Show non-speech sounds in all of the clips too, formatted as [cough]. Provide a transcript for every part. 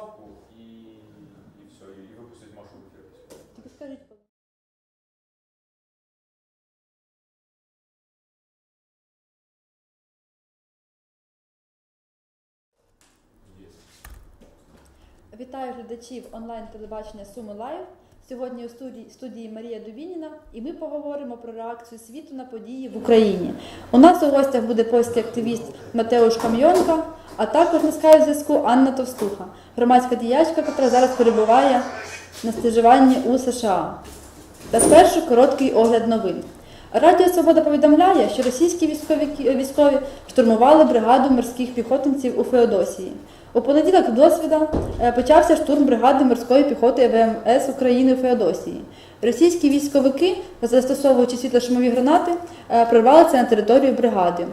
доставку і, і все, і, маршрут якось. Тільки скажіть, Є. Вітаю глядачів онлайн телебачення Суми Лайв. Сьогодні у студії, студії Марія Дубініна, і ми поговоримо про реакцію світу на події в Україні. У нас у гостях буде польський активіст Матеуш Кам'йонка, а також скайп зв'язку Анна Товстуха, громадська діячка, яка зараз перебуває на стажуванні у США. Та спершу короткий огляд новин. Радіо Свобода повідомляє, що російські військові, військові штурмували бригаду морських піхотинців у Феодосії. У понеділок досвіда е, почався штурм бригади морської піхоти ВМС України у Феодосії. Російські військовики, застосовуючи світлошумові гранати, е, прорвалися на територію бригади.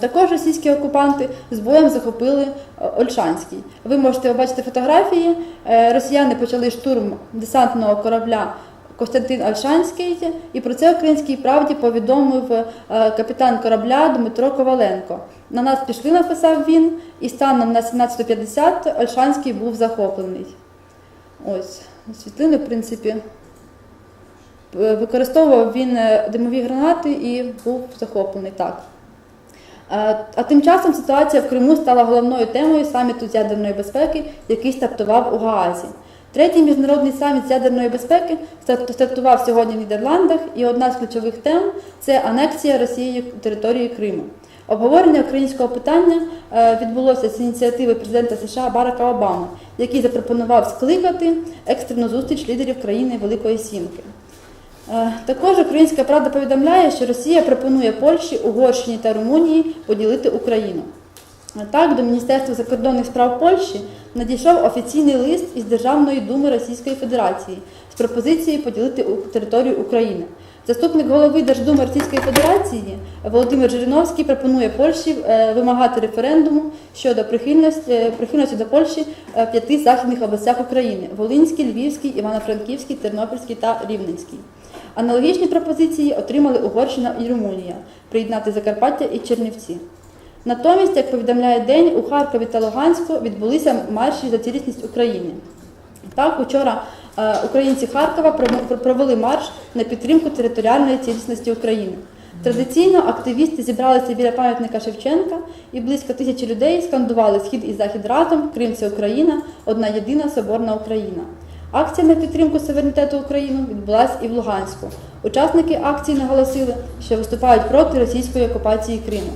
Також російські окупанти з боєм захопили е, Ольшанський. Ви можете побачити фотографії. Е, Росіяни почали штурм десантного корабля Костянтин Ольшанський, і про це українській правді повідомив е, капітан корабля Дмитро Коваленко. На нас пішли, написав він, і станом на 17.50 Ольшанський був захоплений. Ось світлини, в принципі, використовував він димові гранати і був захоплений так. Е, А тим часом ситуація в Криму стала головною темою саміту з ядерної безпеки, який стартував у Гаазі. Третій міжнародний саміт з ядерної безпеки стартував сьогодні в Нідерландах, і одна з ключових тем це анексія Росією території Криму. Обговорення українського питання е, відбулося з ініціативи президента США Барака Обами, який запропонував скликати екстрену зустріч лідерів країни Великої Сімки. Е, Також Українська Правда повідомляє, що Росія пропонує Польщі, Угорщині та Румунії поділити Україну. Е, Так, до Міністерства закордонних справ Польщі надійшов офіційний лист із Державної думи Російської Федерації з пропозицією поділити територію України. Заступник голови Держдуми Російської Федерації Володимир Жириновський пропонує Польщі е, вимагати референдуму щодо прихильності, прихильності до Польщі в п'яти західних областях України: Волинській, Львівській, Івано-Франківській, Тернопільській та Рівненській. Аналогічні пропозиції отримали Угорщина і Румунія приєднати Закарпаття і Чернівці. Натомість, як повідомляє день, у Харкові та Луганську відбулися марші за цілісність України. Так, учора е, українці Харкова провели марш на підтримку територіальної цілісності України. Традиційно активісти зібралися біля пам'ятника Шевченка і близько тисячі людей скандували Схід і Захід разом, Крим це Україна, одна єдина соборна Україна. Акція на підтримку суверенітету України відбулася і в Луганську. Учасники акції наголосили, що виступають проти російської окупації Криму.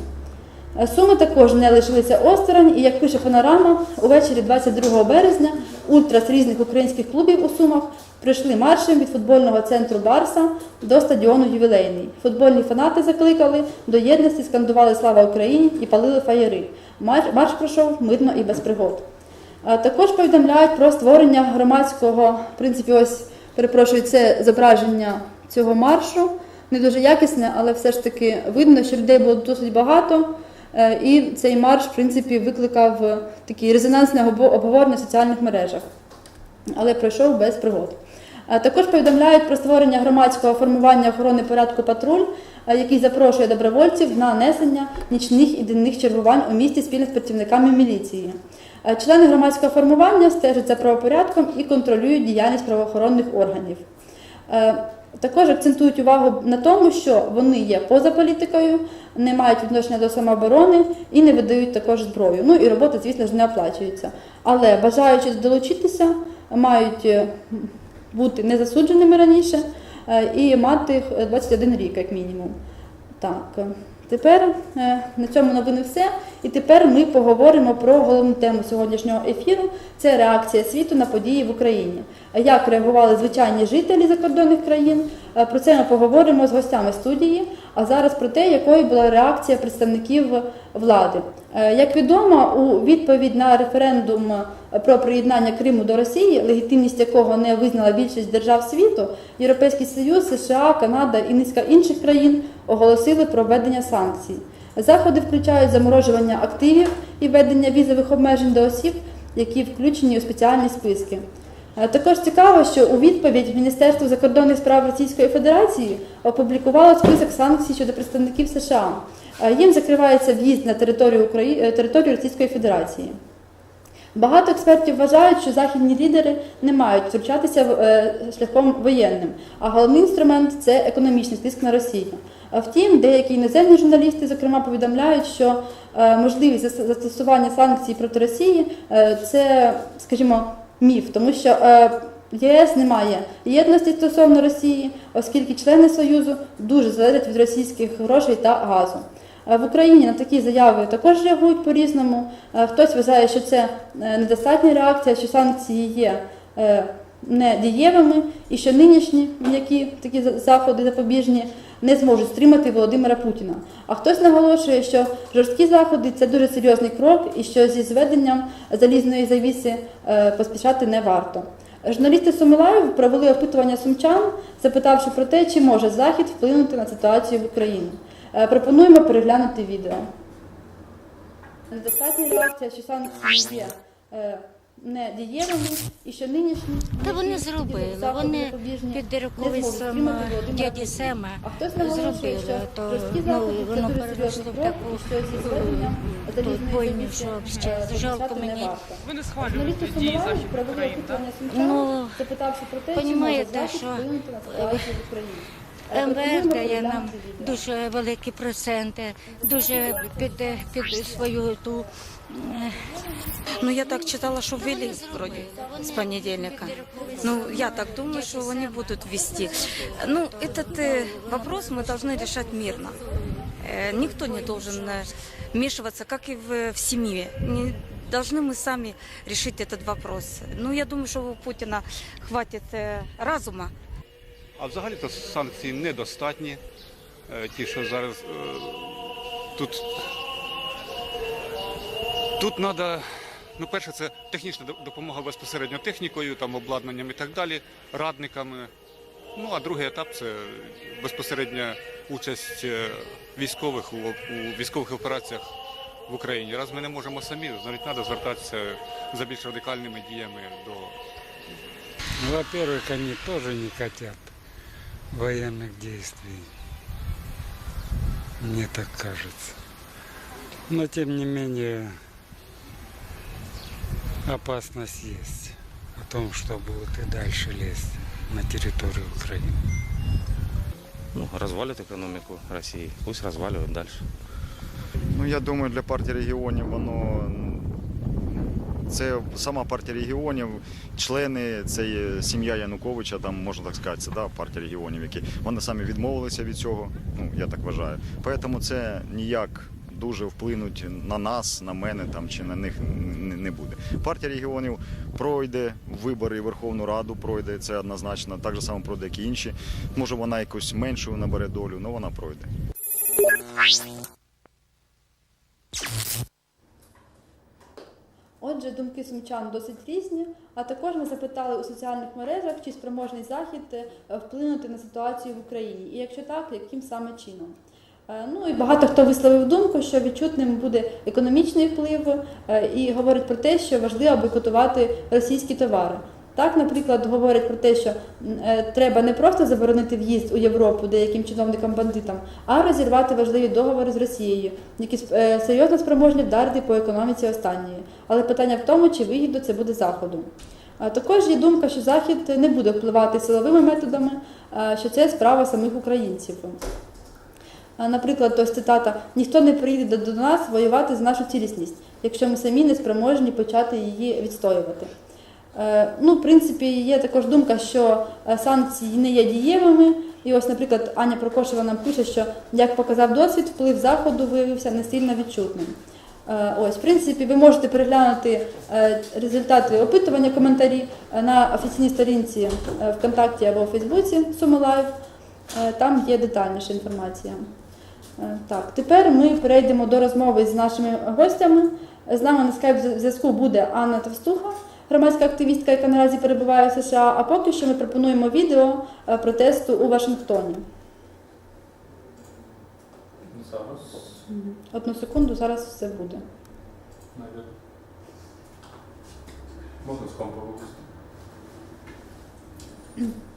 Е, Суми також не лишилися осторонь, і як пише панорама, увечері 22 березня ультра різних українських клубів у Сумах прийшли маршем від футбольного центру Барса до стадіону Ювілейний. Футбольні фанати закликали до єдності, скандували Слава Україні і палили фаєри. Марш пройшов мирно і без пригод. Також повідомляють про створення громадського, в принципі, ось перепрошую, це зображення цього маршу. Не дуже якісне, але все ж таки видно, що людей було досить багато. Е, І цей марш, в принципі, викликав е, такі резонансне обговорення в соціальних мережах, але пройшов без пригод. Також повідомляють про створення громадського формування охорони порядку патруль, е, який запрошує добровольців на несення нічних і денних чергувань у місті спільно з працівниками міліції. Е, Члени громадського формування стежать за правопорядком і контролюють діяльність правоохоронних органів. Е, Також акцентують увагу на тому, що вони є поза політикою, не мають відношення до самооборони і не видають також зброю. Ну і робота, звісно ж, не оплачується. Але бажаючи долучитися, мають е, бути не засудженими раніше і мати е, 21 рік, як мінімум. Так, тепер е, на цьому новини все. І тепер ми поговоримо про головну тему сьогоднішнього ефіру це реакція світу на події в Україні. А Як реагували звичайні жителі закордонних країн? Е, Про це ми поговоримо з гостями студії. А зараз про те, якою була реакція представників влади. Е, Як відомо, у відповідь на референдум е, про приєднання Криму до Росії, легітимність якого не визнала більшість держав світу, Європейський Союз, США, Канада і низка інших країн оголосили про введення санкцій. Заходи включають заморожування активів і введення візових обмежень до осіб, які включені у спеціальні списки. Е, Також цікаво, що у відповідь Міністерство закордонних справ Російської Федерації опублікувало список санкцій щодо представників США. Е, Їм закривається в'їзд на територію, Украї... е, територію Російської Федерації. Багато експертів вважають, що західні лідери не мають втручатися шляхом воєнним, а головний інструмент це економічний тиск на Росію. А Втім, деякі іноземні журналісти, зокрема, повідомляють, що можливість застосування санкцій проти Росії це, скажімо, міф, тому що е, ЄС не має єдності стосовно Росії, оскільки члени Союзу дуже залежать від російських грошей та газу. Е, В Україні на такі заяви також реагують по-різному. Е, Хтось вважає, що це недостатня реакція, що санкції є недієвими, і що нинішні м'які такі заходи запобіжні не зможуть стримати Володимира Путіна. А хтось наголошує, що жорсткі заходи це дуже серйозний крок, і що зі зведенням залізної завіси е, поспішати не варто. Журналісти Сумилаїв провели опитування сумчан, запитавши про те, чи може Захід вплинути на ситуацію в Україні. Е, Пропонуємо переглянути відео. Недостатня реакція, що санкції є е, недієвими і що нинішні Та вони зробили. Вони запобіжні під не Володимира дяді Сема А хтось наголошує, зробили, що то ну, воно серйозний в таку бойню, що ще жалко мені. Ви не схвалюєте дії Сумилаїв західних провели так? Ну, запитавши про те, чи може понімаєте, Захід що, вплинути на ситуацію в Україні. Е, МВФ пропонуємо дає нам переглянути відео. дуже великі проценти, дуже під, під свою ту. е, Ну, я так читала, что ввели вроде с понедельника. Ну, я так думаю, что они будут ввести. Ну, этот э, вопрос мы должны решать мирно. Э, никто не должен э, вмешиваться, как и в, в семье. Не должны мы сами решить этот вопрос. Ну, я думаю, что у Путина хватит э, разума а взагалі-то санкції недостатні. Е, Ті, що зараз е, тут. Тут треба, ну, перше, це технічна допомога безпосередньо технікою, там, обладнанням і так далі, радниками. Ну, а другий етап це безпосередня участь е, військових у, у військових операціях в Україні. Раз ми не можемо самі, значить треба звертатися за більш радикальними діями до Ну, Во-первых, они тоже не хотят военных действий. Мне так кажется. Но тем не менее опасность есть о том, что будут и дальше лезть на территорию Украины. ну, развалит экономику России. Пусть разваливают дальше. Ну, я думаю, для партії регіонів воно м, це сама партія регіонів, члени, це сім'я Януковича, там можна так сказати, це да, партія регіонів, які вони самі відмовилися від цього. Ну я так вважаю. Тому це ніяк дуже вплинуть на нас, на мене там чи на них не, буде. Партія регіонів пройде вибори Верховну Раду, пройде це однозначно. Так же само пройде, як і інші. Може вона якусь меншу набере долю, але вона пройде. Отже, думки сумчан досить різні. А також ми запитали у соціальних мережах, чи спроможний захід е, вплинути на ситуацію в Україні, і якщо так, яким саме чином. Е, Ну і багато хто висловив думку, що відчутним буде економічний вплив, е, і говорить про те, що важливо бойкотувати російські товари. Так, наприклад, говорять про те, що е, треба не просто заборонити в'їзд у Європу деяким чиновникам-бандитам, а розірвати важливі договори з Росією, які е, серйозно спроможні вдарити по економіці останньої. Але питання в тому, чи вигідно це буде заходу. Також є думка, що Захід не буде впливати силовими методами, що це справа самих українців. Наприклад, ось цитата: ніхто не прийде до до нас воювати за нашу цілісність, якщо ми самі не спроможні почати її відстоювати. Е, Ну, в принципі, є також думка, що е, санкції не є дієвими. І ось, наприклад, Аня Прокошева нам пише, що як показав досвід, вплив заходу виявився не сильно відчутним. Е, Ось, в принципі, ви можете переглянути результати опитування, коментарі на офіційній сторінці ВКонтакті або у Фейсбуці Суми Лайв. Е, Там є детальніша інформація. Так, тепер ми перейдемо до розмови з нашими гостями. З нами на скайп зв'язку буде Анна Товстуха, громадська активістка, яка наразі перебуває в США. А поки що ми пропонуємо відео е, протесту у Вашингтоні. Зараз Одну секунду, зараз все буде. навіть. Можна з компа випустити. [clears throat]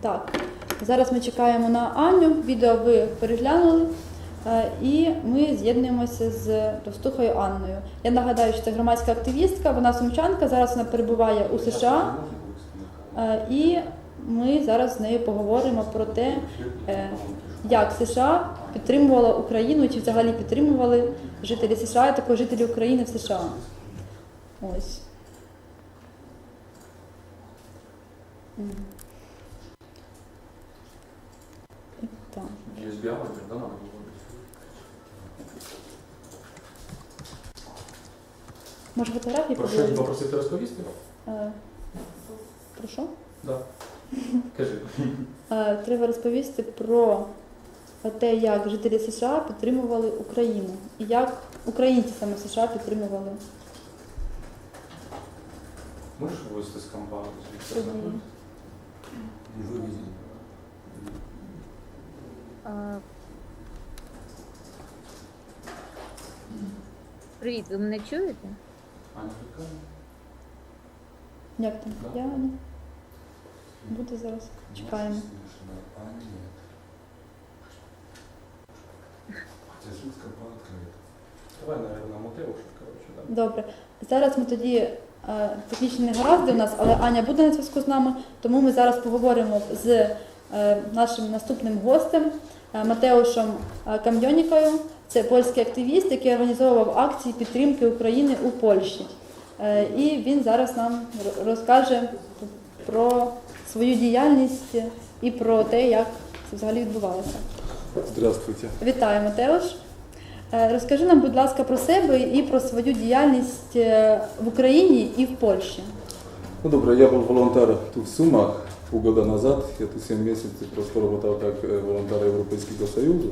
Так. Зараз ми чекаємо на Аню. Відео ви переглянули. Е, І ми з'єднуємося з Товстухою Анною. Я нагадаю, що це громадська активістка, вона сумчанка, зараз вона перебуває у США. Е, І ми зараз з нею поговоримо про те, е, як США підтримувала Україну, чи взагалі підтримували жителі США, і також жителі України в США. Ось. Так. USB да, надо було. Може фотографії Про її подивитися? попросити розповісти? Е, Про що? Да. Кажи. Е, [laughs] Треба розповісти про те, як жителі США підтримували Україну і як українці саме США підтримували Можеш вивести з компа? Сьогодні. А, Привіт, ви мене чуєте? Аня. Як там? Аня? Буде зараз. Чекаємо. Давай, наверное, мотивуш, коротше, да. Добре. Зараз ми тоді е, технічні негаразди у нас, але Аня буде на зв'язку з нами, тому ми зараз поговоримо з е, нашим наступним гостем е, Матеушем е, Кам'йонікою. Це польський активіст, який організовував акції підтримки України у Польщі. Е, І він зараз нам розкаже про свою діяльність і про те, як це взагалі відбувалося. Здравствуйте. Вітаю, Матеуш. Е, Розкажи нам, будь ласка, про себе і про свою діяльність е, в Україні і в Польщі. Ну добре, я був волонтер тут в Сумах полгода назад. Я тут 7 місяців просто працював як е, волонтер Європейського Союзу.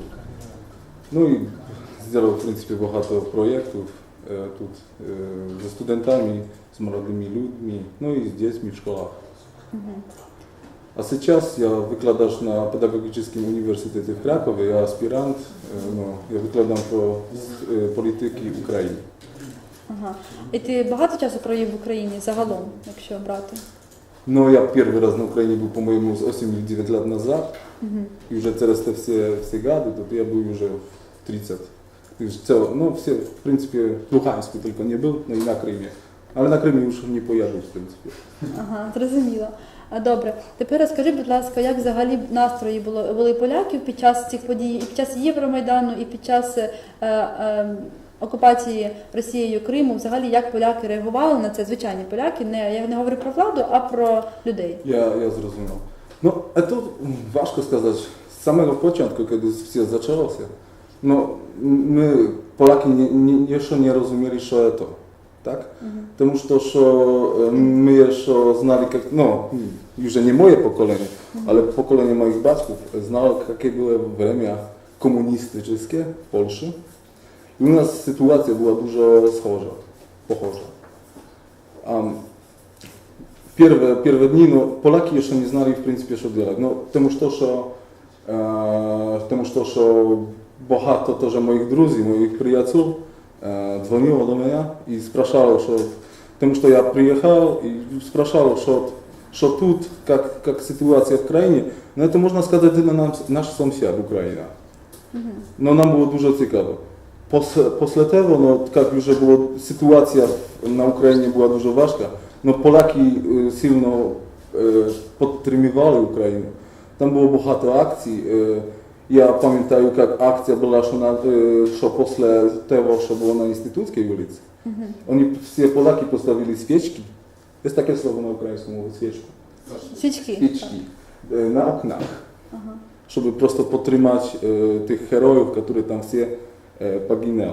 Ну і зробив, в принципі, багато проєктів е, тут е, зі студентами, з молодими людьми, ну і з дітьми в школах. А сейчас я викладач на педагогічному університеті в Кракові, я аспірант, ну, я викладам про політики України. Ага. І ти багато часу провів в Україні загалом, якщо брати? Ну, я первый раз на Украине был, по-моему, с 8 или 9 лет назад. Угу. И уже через те все, все гады, тут я был уже в 30. И ж це, ну, все, в принципе, в Луганську только не был, ну и на Крымі. Але на Кримі вже не поїду, в принципі. Ага, зрозуміло. А добре, тепер розкажи, будь ласка, як взагалі настрої було були поляків під час цих подій, і під час Євромайдану, і під час е, е, окупації Росією Криму, взагалі як поляки реагували на це? Звичайні поляки, не я не говорю про владу, а про людей. Я, я зрозумів. Ну, це важко сказати. З самого початку, коли все почалося, ну, ми, поляки, не, ще не розуміли, що це. Так? Тому що, що е, ми ще знали, як, ну, вже не моє покоління, але покоління моїх батьків знало, яке було время комуністичне в Польщі. І у нас ситуація була дуже схожа, похожа. Um, Pierwsze, pierwsze dni, no, Polaki jeszcze nie znali w принципі, що делать. Ну, тому що, що, е, тому що, що багато теж моїх друзів, моїх приятелів е, дзвонило до мене і спрашивало, що, тому що я приїхав і спрашивало, що, що тут, як, як ситуація в країні, ну, це можна сказати на наш, наш сусід Україна. Ну, нам було дуже цікаво. Пос- Після того, ну, як вже була ситуація на Україні була дуже важка, ну, поляки е, сильно е, підтримували Україну. Там було багато акцій. Е, Я пам'ятаю, як акція була, що, на, е, що після того, що було на Інститутській вулиці, вони всі поляки поставили свічки. Є таке слово на українському свічку. Свічки. Свічки е, на окнах. щоб просто підтримати е, тих героїв, які там всі е, погинули.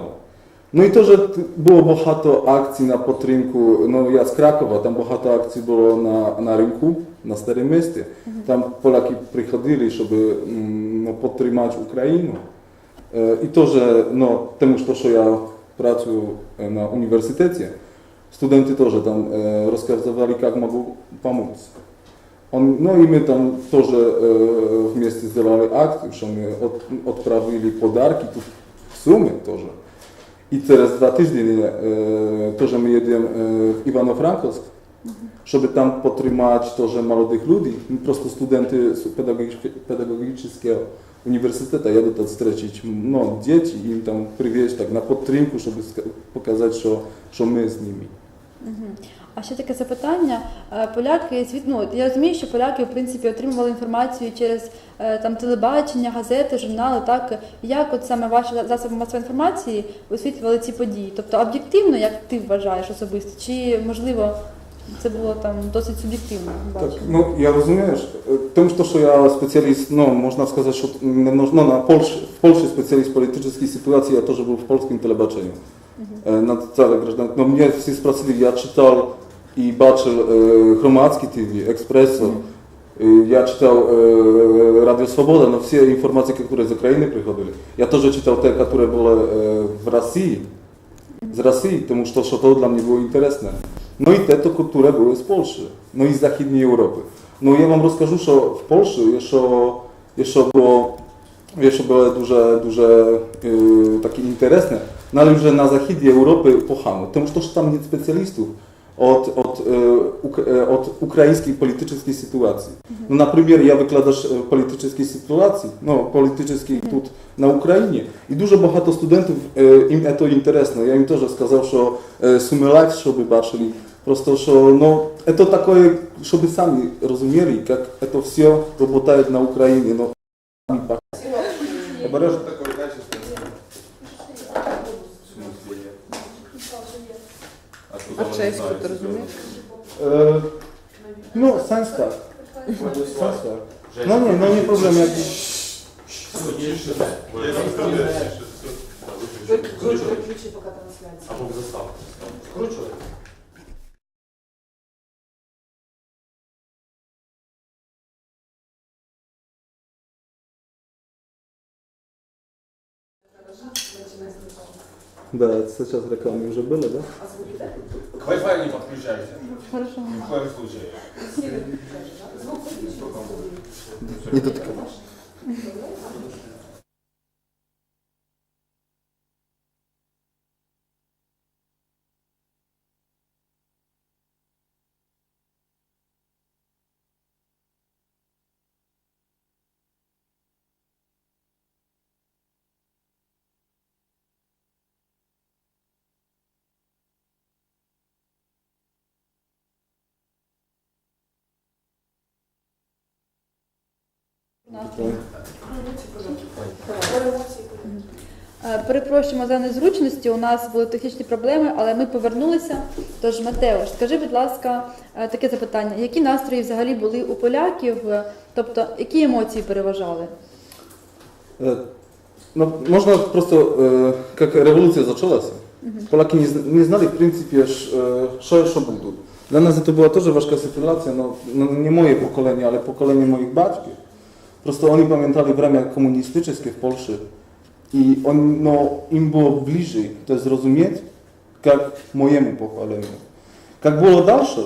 Ну і теж було багато акцій на підтримку. Ну я з Кракова, там багато акцій було на, на ринку, на старому місті. Там поляки приходили, щоб м, ну, підтримати Україну. Е, І теж, ну, тому що, що я працюю е, на університеті, студенти теж там е, розказували, як можу допомогти. Он, ну и мы там тоже э, вместе сделали sumie to, że i teraz za tydzień e, to, że my jedziemy e, w Iwano-Frankowsk, żeby tam podtrzymać to, że młodych ludzi, prosto studenty pedagogickiego uniwersytetu jadą tam stracić no, dzieci i im tam przywieźć tak na podtrzymku, żeby pokazać, że my z nimi. Mhm. А ще таке запитання. Е, Поляки ну, я розумію, що поляки в принципі отримували інформацію через е, там телебачення, газети, журнали. Так як от саме ваші за- засоби масової інформації висвітлювали ці події? Тобто об'єктивно, як ти вважаєш особисто, чи можливо це було там досить суб'єктивно? Tak, бачення? no ja rozumiesz, tym, że ja specjalist, no można сказать, że no, no, na Polsce, w Polsce specjalist politycznej sytuacji, a to, że był w polskim telebaczeniu. E, Na całe граждан. No mnie wszyscy spracowali, ja czytał e, TV, Expresso, e, ja czytał e, Radio Swoboda, no wszystkie informacje, które z Ukrainy przychodzili. Ja też czytał te, które były e, w Rosji, z Rosji, тому що, що. No i te, to, które były z Polski, no i z zachodniej Europy. No ja wam rozkażę, że w Polsce jeszcze, jeszcze było, jeszcze były duże, duże yy, takie interesne, no ale już na zachodzie Europy pochano, тому що tam nie specjalistów od, od, yy, uk, yy, od ukraińskiej politycznej sytuacji. No na przykład ja wykładasz yy, politycznej sytuacji, no politycznej tu na Ukrainie i dużo багато студентів е, їм це інтересно. Я їм теж сказав, що е, суми лайф, щоб бачили, просто що ну, це таке, щоб самі розуміли, як це все працює на Україні. Ну, А, что А за чеську знаю, ти что розумієш? Е, ну, сенс так. Сенс так. Ну ні, ну не проблема. як- Або в заставку. Скручивай. Да, сейчас рекламы уже были, да? К Wi-Fi не подключайся. Хорошо. Ни в коем случае. Не дотикай. Перепрошуємо за незручності. У нас були технічні проблеми, але ми повернулися. Тож, Матео, скажи, будь ласка, е, таке запитання: які настрої взагалі були у поляків? Е, Тобто, які емоції переважали? No, można prosto, e, jak rewolucja zaczęła się, Polaki nie, nie znali w pryncypie, sz- co jeszcze było. Dla nas to była też ważka sytuacja, no, no, nie moje pokolenie, ale pokolenie moich baćków. Prosto oni pamiętali wremia komunistyczne w Polsce i on, no, im było bliżej to zrozumieć, jak mojemu pokoleniu. Jak było dalsze,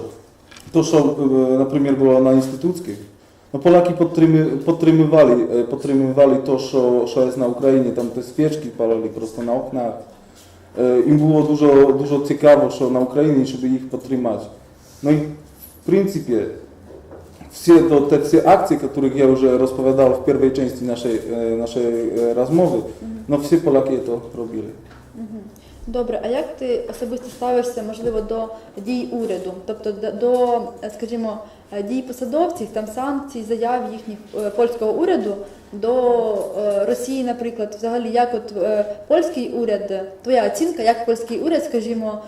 to, co e, na przykład było na instytuckich, no Polaki podtrymy, e, podtrzymywali to, co, co jest na Ukrainie, tam te świeczki palili prosto na oknach. E, Im było dużo, dużo ciekawe, co na Ukrainie, żeby ich podtrzymać. No i w pryncypie все to, te wszystkie akcje, o których ja już rozpowiadałem w pierwszej części naszej, e, naszej e, rozmowy, no всі Polaki to robili. Добре, а як ти особисто ставишся, можливо, до дій уряду, тобто до- скажімо, дій посадовців, там санкцій, заяв їхніх е, польського уряду до е, Росії, наприклад, взагалі, як от е, польський уряд, твоя оцінка, як польський уряд, скажімо,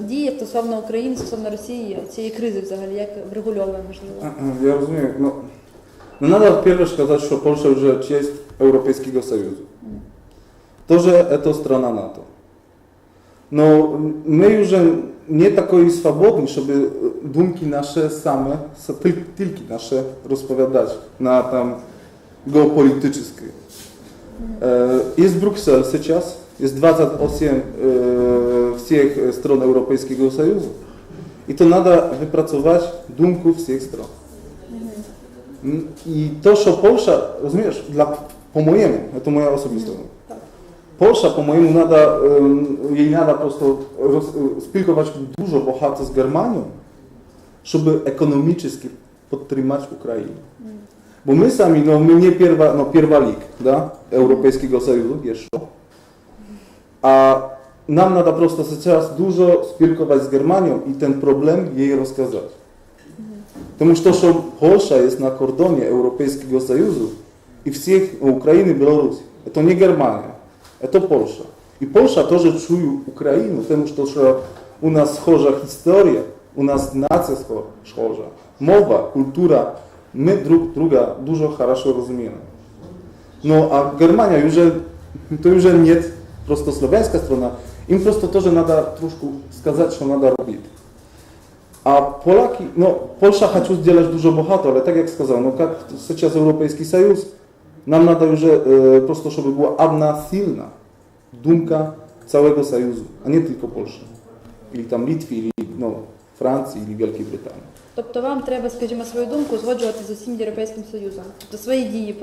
діє стосовно України, стосовно Росії, цієї кризи взагалі, як врегульовує, можливо? Ja rozumiem. No, no nadal pierwsze сказать, że Polska już jest Europejskiego Sojuzu. To, że to strona NATO. No, my już nie takiej swobodni, żeby dumki nasze same, sa- tyl- tylko nasze rozpowiadać na tam geopolityczne. E, Jest Bruksel сейчас, jest 28 e, wszystkich stron Europejskiego Sojuzu. I to nada wypracować dumków wszystkich stron. Mm, I to, co Polska, rozumiesz, dla, po mojemu, to moja osobista. Polsza, по-моєму, надо, ем, їй треба просто роз, е, спілкувати дуже багато з Германією, щоб економічно підтримати Україну. Bo my sami, no my nie pierwa, no pierwalik, da, Europejskiego Sojuszu jeszcze. A nam nada prosto teraz dużo spilkować z Germanią i ten problem jej rozkazać. Тому що, що Польща є на кордоні Європейського Союзу і всіх України, Білорусі. Це не Германія, це Польща. І Польща теж чує Україну, тому що, що у нас схожа історія, у нас нація схожа, мова, культура, ми друг друга дуже хорошо розуміємо. Ну, а Германія вже, то вже не просто слов'янська сторона, їм просто теж треба трошки сказати, що треба робити. A Polaki, no Polsza chce udzielać dużo bohato, ale tak jak сказал, no jak сейчас Europejski Союз, nam nada już e, po prostu, żeby była jedna silna dumka całego Sojuzu, a nie tylko Polsza. Ili tam Litwy, ili no, Francji, ili Wielkiej Brytanii. Тобто вам треба, скажімо, свою думку узгоджувати з усім Європейським Союзом. Тобто свої дії,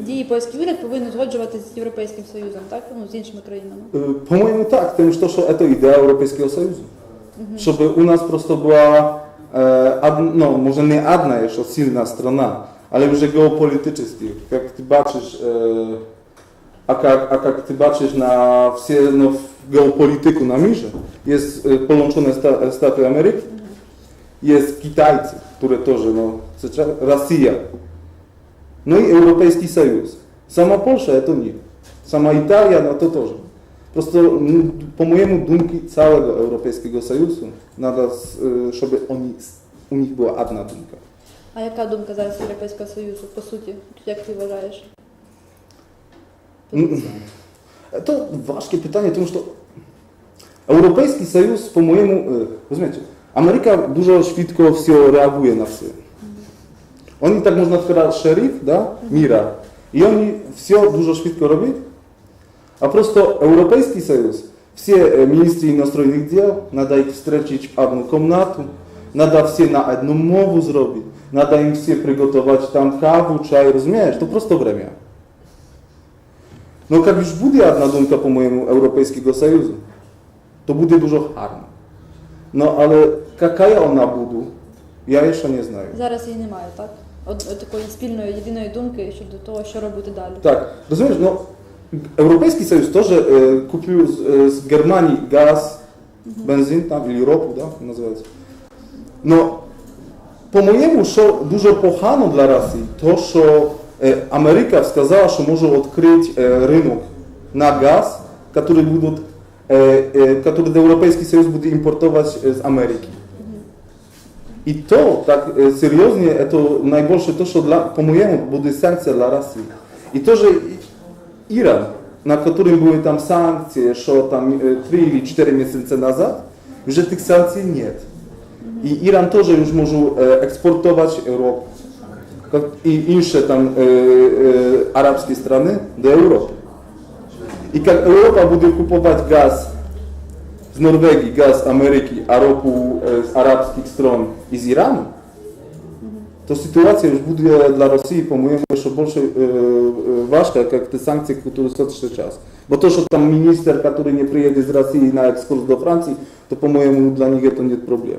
дії польський уряд повинен узгоджувати з Європейським Союзом, так? Ну, з іншими країнами. E, to już to, że to idea Europejskiego Sojuzu. Żeby u nas prosto była, e, ad, no może nie jedna jeszcze silna strona, ale już geopolitycznie. Jak ty baczysz, e, a, jak, ty baczysz na wsie, no, geopolityku na mirze, jest e, połączone sta, Staty Ameryki, jest Kitajcy, które też, no, co- Rosja, no i Europejski Sojusz. Sama Polsza to nie. Sama Italia, no to też. Prosto, m, po mojemu dumki całego Europejskiego Sojuszu, nada, s- y, żeby oni, u nich była jedna dumka. А яка думка зараз Європейського Союзу, по суті, як ти вважаєш? Mm, To ważkie pytanie, тому що Europejski Союз, по моєму, е, розумієте, Америка дуже швидко все реагує на все. Oni tak można сказати шериф, да, мира, і вони все дуже швидко роблять, а просто Європейський Союз, всі е, міністри іностранних діл, треба їх зустрічати в одну кімнату, треба всі на одну мову зробити, треба їм всі приготувати там каву, чай, розумієш, то просто время. No jak już będzie jedna dumka po mojemu Europejskiego Sojuzu, to będzie dużo harno. No ale jaka ona буде, ja jeszcze nie знаю. Зараз її немає, так? От, от такої спільної єдиної думки щодо того, що робити далі. Rozumiesz, no Europejski Sojusz to, że e, kupił z, e, z Germanii gaz, benzyn tam, ili ropu, називається. No, po mojemu, що дуже погано для Росії, то, що е, Америка сказала, що може відкрити е, ринок на газ, который будут, е, е, который Європейський Союз буде імпортувати з Америки. E, serioznie, to najgorsze to, że dla, po mojemu będzie sankcja dla Rosji. I to, że I- Iran, na którym były tam sankcje jeszcze tam 3 или 4 miesiące nazad, że tych sankcji nie. I Iran też już może e, eksportować ropę как и inne tam e, e, arabskie strony do Europy. I jak Europa będzie kupować gaz z Norwegii, gaz z Ameryki, a ropu e, z arabskich stron i z Iranu, to sytuacja już będzie dla Rosji, po mojemu, jeszcze bardziej e, e, ważka, jak te sankcje, które są trzy czas. Bo to, że tam minister, który nie przyjedzie z Rosji na ekskurs do Francji, to po mojemu dla nich to nie problem.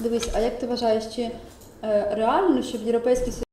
Дивись, а як ти вважаєш, чи е, реально, щоб Європейський